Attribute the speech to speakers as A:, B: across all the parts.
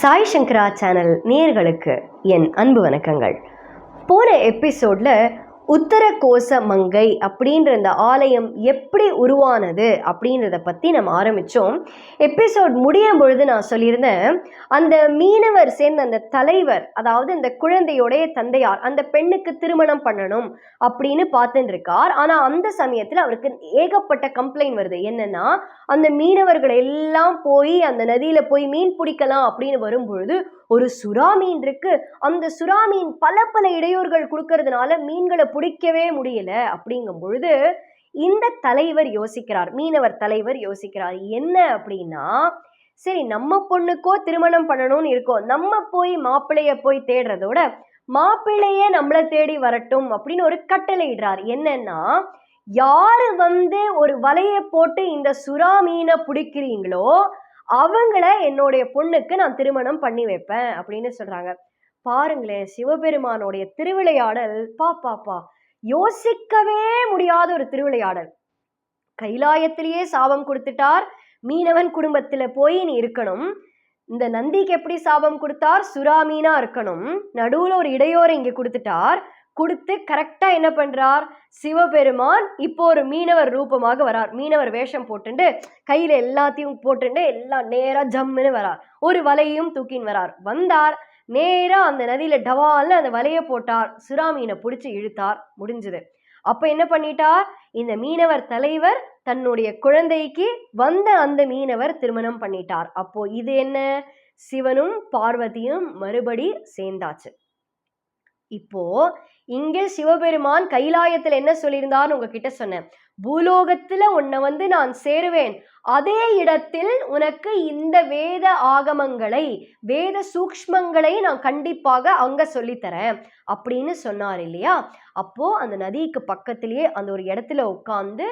A: சாய் சங்கரா channel நேர்களுக்கு என் அன்பு வணக்கங்கள். போன எபிசோடில் உத்தர கோச மங்கை அப்படின்ற இந்த ஆலயம் எப்படி உருவானது அப்படின்றத பற்றி நம்ம ஆரம்பித்தோம் எபிசோட் முடியும் பொழுது நான் சொல்லியிருந்தேன் அந்த மீனவர் சேர்ந்த அந்த தலைவர் அதாவது இந்த குழந்தையோடைய தந்தையார் அந்த பெண்ணுக்கு திருமணம் பண்ணணும் அப்படின்னு பார்த்துட்டு இருக்கார் ஆனால் அந்த சமயத்தில் அவருக்கு ஏகப்பட்ட கம்ப்ளைண்ட் வருது. என்னன்னா அந்த மீனவர்கள் எல்லாம் போய் அந்த நதியில் போய் மீன் பிடிக்கலாம் அப்படின்னு வரும்பொழுது ஒரு சுறா மீன் இருக்கு. அந்த சுறா மீன் பல பல இடையூறுகள் கொடுக்கறதுனால மீன்களை பிடிக்கவே முடியல அப்படிங்கும் பொழுது இந்த தலைவர் யோசிக்கிறார் மீனவர் தலைவர் யோசிக்கிறார் என்ன அப்படின்னா சரி நம்ம பொண்ணுக்கோ திருமணம் பண்ணணும்னு இருக்கோம் நம்ம போய் மாப்பிள்ளைய போய் தேடுறதோட மாப்பிள்ளையே நம்மளை தேடி வரட்டும் அப்படின்னு ஒரு கட்டளை இடுறார். என்னன்னா யாரு வந்து ஒரு வலையை போட்டு இந்த சுறா மீனை பிடிக்கிறீங்களோ அவங்கள என்னுடைய பொண்ணுக்கு நான் திருமணம் பண்ணி வைப்பேன் அப்படின்னு சொல்றாங்க. பாருங்களேன் சிவபெருமானுடைய திருவிளையாடல் பா பா பா. யோசிக்கவே முடியாத ஒரு திருவிளையாடல். கைலாயத்திலேயே சாபம் கொடுத்துட்டார். மீனவன் குடும்பத்துல போய் நீ இருக்கணும். இந்த நந்திக்கு எப்படி சாபம் கொடுத்தார்? சுறா மீனா இருக்கணும். நடுவுல ஒரு இடையோரை இங்க கொடுத்துட்டார். கொடுத்து கரெக்டா என்ன பண்றார்? சிவபெருமான் இப்போ ஒரு மீனவர் ரூபமாக வரார். மீனவர் வேஷம் போட்டுண்டு கையில எல்லாத்தையும் போட்டுண்டு எல்லாம் நேரா ஜம்முன்னு வரார். ஒரு வலையும் தூக்கின்னு வரார். வந்தார். நேராக அந்த நதியில் டவால்னு அந்த வலையை போட்டார். சுறா மீனை பிடிச்சி இழுத்தார். முடிஞ்சது. அப்போ என்ன பண்ணிட்டார்? இந்த மீனவர் தலைவர் தன்னுடைய குழந்தைக்கு வந்த அந்த மீனவர் திருமணம் பண்ணிட்டார். அப்போ இது என்ன? சிவனும் பார்வதியும் மறுபடி சேர்ந்தாச்சு. இப்போ இங்கே சிவபெருமான் கைலாயத்தில் என்ன சொல்லியிருந்தார்னு உங்ககிட்ட சொன்னேன். பூலோகத்துல உன்னை வந்து நான் சேருவேன். அதே இடத்தில் உனக்கு இந்த வேத ஆகமங்களை வேத சூக்ஷ்மங்களை நான் கண்டிப்பாக அங்க சொல்லித்தரேன் அப்படின்னு சொன்னார் இல்லையா? அப்போ அந்த நதிக்கு பக்கத்திலேயே அந்த ஒரு இடத்துல உட்காந்து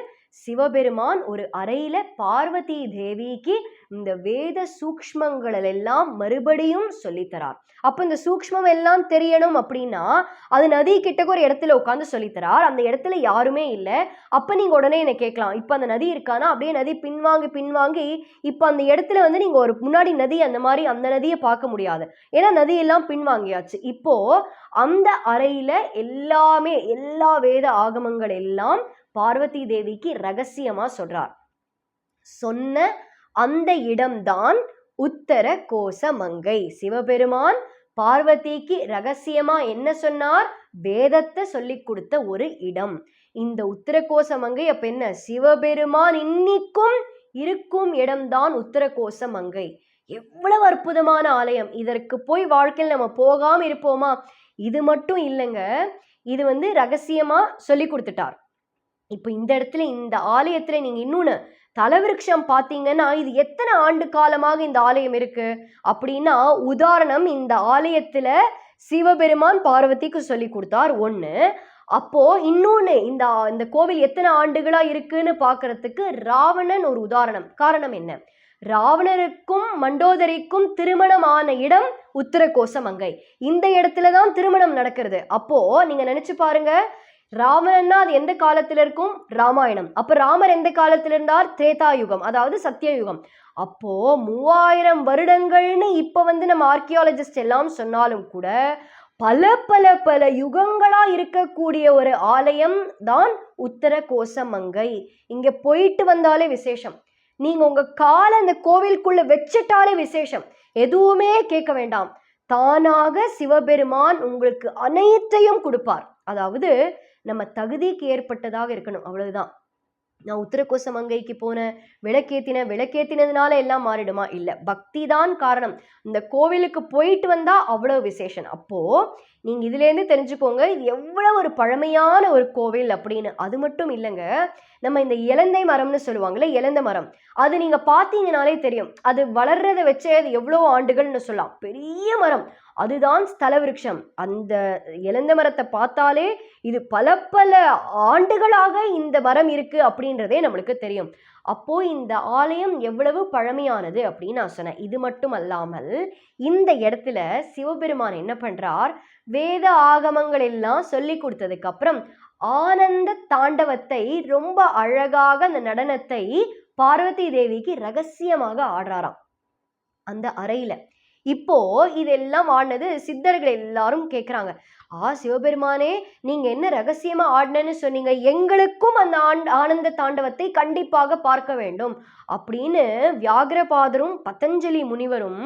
A: சிவபெருமான் ஒரு அறையில பார்வதி தேவிக்கு இந்த வேத சூக்மங்கள் எல்லாம் மறுபடியும் சொல்லித்தரார் அப்போ இந்த சூக்ஷ்மம் எல்லாம் தெரியணும் அப்படின்னா அது நதி கிட்டக்கு ஒரு இடத்துல உட்காந்து சொல்லித்தரார் அந்த இடத்துல யாருமே இல்லை. அப்போ நீங்க உடனே என்ன கேட்கலாம். இப்போ அந்த நதி இருக்கானா? அப்படியே நதி பின்வாங்கி பின்வாங்கி இப்போ அந்த இடத்துல வந்து நீங்கள் ஒரு முன்னாடி நதி அந்த மாதிரி அந்த நதியை பார்க்க முடியாது. ஏன்னா நதியெல்லாம் பின்வாங்கியாச்சு. இப்போது அந்த அறையில் எல்லாமே எல்லா வேத ஆகமங்கள் எல்லாம் பார்வதி தேவிக்கு ரகசியமாக சொல்கிறார் சொன்ன அந்த இடம்தான் உத்தர கோச மங்கை. சிவபெருமான் பார்வதிக்கு ரகசியமா என்ன சொன்னார்? வேதத்தை சொல்லி கொடுத்த ஒரு இடம். இந்த உத்தரகோச மங்கை அப்ப என்ன? சிவபெருமான் இன்னிக்கும் இருக்கும் இடம்தான் உத்தரகோச மங்கை எவ்வளவு அற்புதமான ஆலயம். இதற்கு போய் வாழ்க்கையில் நம்ம போகாம இருப்போமா? இது மட்டும் இல்லைங்க. இது வந்து ரகசியமா சொல்லி கொடுத்துட்டார். இப்போ இந்த இடத்துல இந்த ஆலயத்துல நீங்க இன்னொன்னு தலவிருட்சம் பார்த்தீங்கன்னா இது எத்தனை ஆண்டு காலமாக இந்த ஆலயம் இருக்கு? அப்படின்னா உதாரணம் இந்த ஆலயத்துல சிவபெருமான் பார்வதிக்கு சொல்லி கொடுத்தார். ஒன்று அப்போ இன்னொன்று இந்த இந்த கோவில் எத்தனை ஆண்டுகளா இருக்குன்னு பார்க்கறதுக்கு ராவணன் ஒரு உதாரணம். காரணம் என்ன? ராவணருக்கும் மண்டோதரிக்கும் திருமணமான இடம் உத்தரகோசமங்கை. இந்த இடத்துல தான் திருமணம் நடக்கிறது. அப்போ நீங்க நினைச்சு பாருங்க ராவணன்னா அது எந்த காலத்துல இருக்கும்? ராமாயணம். அப்ப ராமர் எந்த காலத்துல இருந்தார்? திரேதாயுகம் அதாவது சத்தியயுகம். அப்போ மூவாயிரம் வருடங்கள்னு இப்ப வந்து நம்ம ஆர்கியாலஜிஸ்ட் எல்லாம் சொன்னாலும் கூட பல பல பல யுகங்களா இருக்கக்கூடிய ஒரு ஆலயம் தான் உத்தர கோசமங்கை இங்க போயிட்டு வந்தாலே விசேஷம். நீங்க உங்க காலை அந்த கோவிலுக்குள்ள வச்சிட்டாலே விசேஷம். எதுவுமே கேட்க வேண்டாம். தானாக சிவபெருமான் உங்களுக்கு அனைத்தையும் கொடுப்பார். அதாவது நம்ம தகுதிக்கு ஏற்பட்டதாக இருக்கணும். அவ்வளவுதான். நான் உத்தரகோச மங்கைக்கு போனேன் விளக்கேத்தினேன் விளக்கேத்தினதுனால எல்லாம் மாறிடுமா? இல்லை. பக்தி தான் காரணம். இந்த கோவிலுக்கு போயிட்டு வந்தால் அவ்வளோ விசேஷம். அப்போது நீங்கள் இதுலேருந்து தெரிஞ்சுக்கோங்க இது எவ்வளோ ஒரு பழமையான ஒரு கோவில் அப்படின்னு. அது மட்டும் இல்லைங்க நம்ம இந்த இலந்தை மரம்னு சொல்லுவாங்கல்ல இலந்த மரம். அது நீங்க பார்த்தீங்கனாலே தெரியும். அது வளர்றதை வச்சே அது எவ்வளோ ஆண்டுகள்னு சொல்லலாம். பெரிய மரம். அதுதான் ஸ்தல விருட்சம் அந்த இலந்த மரத்தை பார்த்தாலே இது பல பல ஆண்டுகளாக இந்த மரம் இருக்கு அப்படின்றதே நம்மளுக்கு தெரியும். அப்போ இந்த ஆலயம் எவ்வளவு பழமையானது அப்படின்னு நான் சொன்னேன். இது மட்டும் அல்லாமல் இந்த இடத்துல சிவபெருமான் என்ன பண்றார்? வேத ஆகமங்கள் எல்லாம் சொல்லி கொடுத்ததுக்கு அப்புறம் ஆனந்த தாண்டவத்தை ரொம்ப அழகாக அந்த நடனத்தை பார்வதி தேவிக்கு ரகசியமாக ஆடுறாராம். அந்த அறையில. இப்போ இதெல்லாம் ஆடினது சித்தர்கள் எல்லாரும் கேட்குறாங்க ஆ சிவபெருமானே நீங்க என்ன ரகசியமா ஆடினன்னு சொன்னீங்க. எங்களுக்கும் அந்த ஆனந்த தாண்டவத்தை கண்டிப்பாக பார்க்க வேண்டும். அப்படின்னு வியாகரபாதரும் பதஞ்சலி முனிவரும்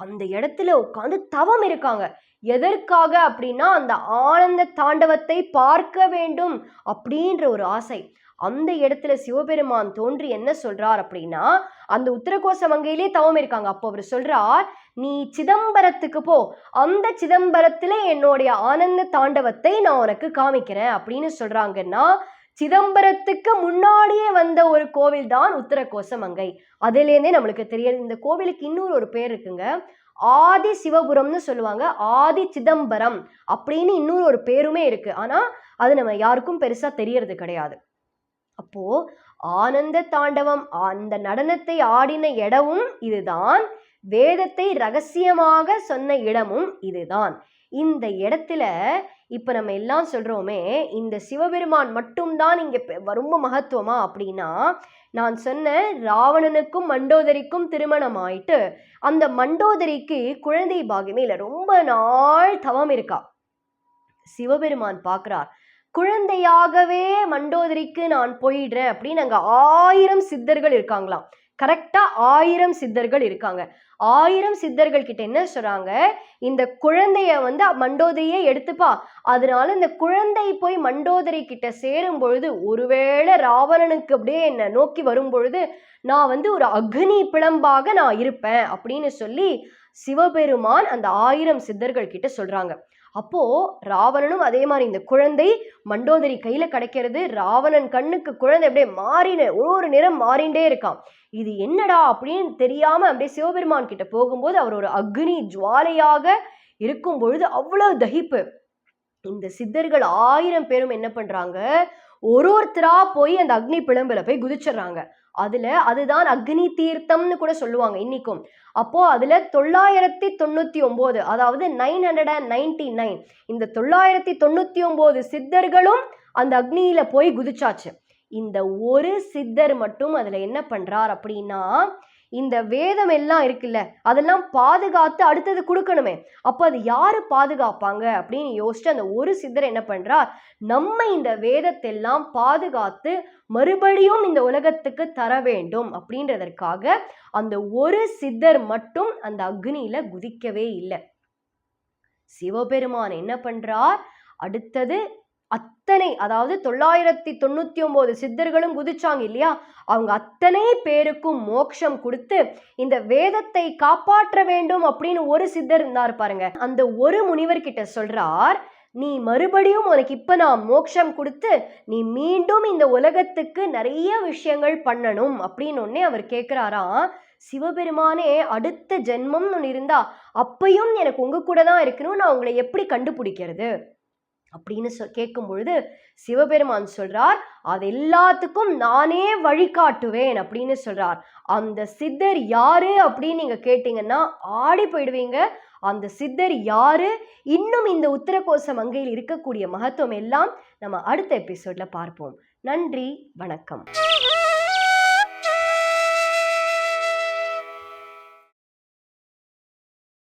A: அந்த இடத்துல உட்காந்து தவம் இருக்காங்க. எதற்காக அப்படின்னா அந்த ஆனந்த தாண்டவத்தை பார்க்க வேண்டும் அப்படின்ற ஒரு ஆசை. அந்த இடத்துல சிவபெருமான் தோன்றி என்ன சொல்றார் அப்படின்னா அந்த உத்தரகோச மங்கையிலே தவம் இருக்காங்க. அப்போ அவர் சொல்றார் நீ சிதம்பரத்துக்கு போ. அந்த சிதம்பரத்துல என்னுடைய ஆனந்த தாண்டவத்தை நான் உனக்கு காமிக்கிறேன் அப்படின்னு சொல்றாங்கன்னா சிதம்பரத்துக்கு முன்னாடியே வந்த ஒரு கோவில் தான் உத்தரகோச மங்கை. அதுலேருந்தே நம்மளுக்கு தெரியாது. இந்த கோவிலுக்கு இன்னொரு ஒரு பேர் இருக்குங்க. ஆதி சிவபுரம்னு சொல்லுவாங்க. ஆதி சிதம்பரம் அப்படின்னு இன்னொரு ஒரு பேருமே இருக்கு. ஆனா அது நம்ம யாருக்கும் பெருசா தெரியறது கிடையாது. அப்போ ஆனந்த தாண்டவம் அந்த நடனத்தை ஆடின இடமும் இதுதான். வேதத்தை ரகசியமாக சொன்ன இடமும் இதுதான். இந்த இடத்துல இப்போ நம்ம எல்லாம் சொல்கிறோமே இந்த சிவபெருமான் மட்டும்தான் இங்கே ரொம்ப மகத்துவமா? அப்படின்னா நான் சொன்ன ராவணனுக்கும் மண்டோதரிக்கும் திருமணம் ஆயிட்டு அந்த மண்டோதரிக்கு குழந்தை பாகியமே இல்லை ரொம்ப நாள் தவம் இருக்கா. சிவபெருமான் பார்க்குறார் குழந்தையாகவே மண்டோதரிக்கு நான் போயிடுறேன் அப்படின்னு அங்கே ஆயிரம் சித்தர்கள் இருக்காங்களாம். கரெக்டாக ஆயிரம் சித்தர்கள் இருக்காங்க. ஆயிரம் சித்தர்கள் கிட்ட என்ன சொல்றாங்க? இந்த குழந்தைய வந்து மண்டோதரியே எடுத்துப்பா. அதனால இந்த குழந்தை போய் மண்டோதரி கிட்ட சேரும் பொழுது ஒருவேளை ராவணனுக்கு அப்படியே என்னை நோக்கி வரும் பொழுது நான் வந்து ஒரு அக்னி பிளம்பாக நான் இருப்பேன் அப்படின்னு சொல்லி சிவபெருமான் அந்த ஆயிரம் சித்தர்கள் கிட்ட சொல்றாங்க. அப்போ ராவணனும் அதே மாதிரி இந்த குழந்தை மண்டோதரி கையில கிடைக்கிறது. ராவணன் கண்ணுக்கு குழந்தை அப்படியே மாறின ஒரு ஒரு நிறம் மாறிண்டே இருக்கான் இது என்னடா அப்படின்னு தெரியாம அப்படியே சிவபெருமான் கிட்ட போகும்போது அவர் ஒரு அக்னி ஜுவாலையாக இருக்கும் பொழுது அவ்வளவு தகிப்பு. இந்த சித்தர்கள் ஆயிரம் பேரும் என்ன பண்றாங்க? ஒரு ஒருத்தரா போய் அந்த அக்னி பிளம்புல போய் குதிச்சிடுறாங்க. அதுல அதுதான் அக்னி தீர்த்தம்னு கூட சொல்லுவாங்க இன்னைக்கும். அப்போ அதுல தொள்ளாயிரத்தி தொண்ணூத்தி ஒன்பது அதாவது nine hundred and ninety nine இந்த தொள்ளாயிரத்தி தொண்ணூத்தி ஒன்பது சித்தர்களும் அந்த அக்னியில போய் குதிச்சாச்சு. இந்த ஒரு சித்தர் மட்டும் அதுல என்ன பண்றார் அப்படின்னா இந்த வேதம் எல்லாம் இருக்குல்ல அதெல்லாம் பாதுகாத்து அடுத்தது கொடுக்கணுமே. அப்போ அது யார் பாதுகாப்பாங்க அப்படின்னு யோசிச்சு அந்த ஒரு சித்தர் என்ன பண்ணுறார் நம்ம இந்த வேதத்தெல்லாம் பாதுகாத்து மறுபடியும் இந்த உலகத்துக்கு தர வேண்டும் அப்படின்றதற்காக அந்த ஒரு சித்தர் மட்டும் அந்த அக்னியில குதிக்கவே இல்லை. சிவபெருமான் என்ன பண்றார்? அடுத்தது அத்தனை அதாவது தொள்ளாயிரத்தி தொண்ணூத்தி ஒன்பது சித்தர்களும் குதிச்சாங்க இல்லையா? அவங்க அத்தனை பேருக்கும் மோட்சம் கொடுத்து இந்த வேதத்தை காப்பாற்ற வேண்டும் அப்படின்னு ஒரு சித்தர் இருந்தார் பாருங்க. அந்த ஒரு முனிவர் கிட்ட சொல்றார் நீ மறுபடியும் உனக்கு இப்ப நான் மோட்சம் கொடுத்து நீ மீண்டும் இந்த உலகத்துக்கு நிறைய விஷயங்கள் பண்ணணும் அப்படின்னு ஒன்னே அவர் கேட்கிறாராம் சிவபெருமானே அடுத்த ஜென்மம்னு ஒன்று இருந்தா அப்பையும் எனக்கு உங்க கூட தான் இருக்கணும் நான் உங்களை எப்படி கண்டுபிடிக்கிறது? அப்படின்னு சொல் கேட்கும் பொழுது சிவபெருமான் சொல்றார் அது எல்லாத்துக்கும் நானே வழிகாட்டுவேன் அப்படின்னு சொல்றார். அந்த சித்தர் யாரு அப்படின்னு நீங்க கேட்டீங்கன்னா ஆடி போயிடுவீங்க. அந்த சித்தர் யாரு? இன்னும் இந்த உத்தரகோச மங்கையில் இருக்கக்கூடிய மகத்துவம் எல்லாம் நம்ம அடுத்த எபிசோட்ல பார்ப்போம். நன்றி வணக்கம்.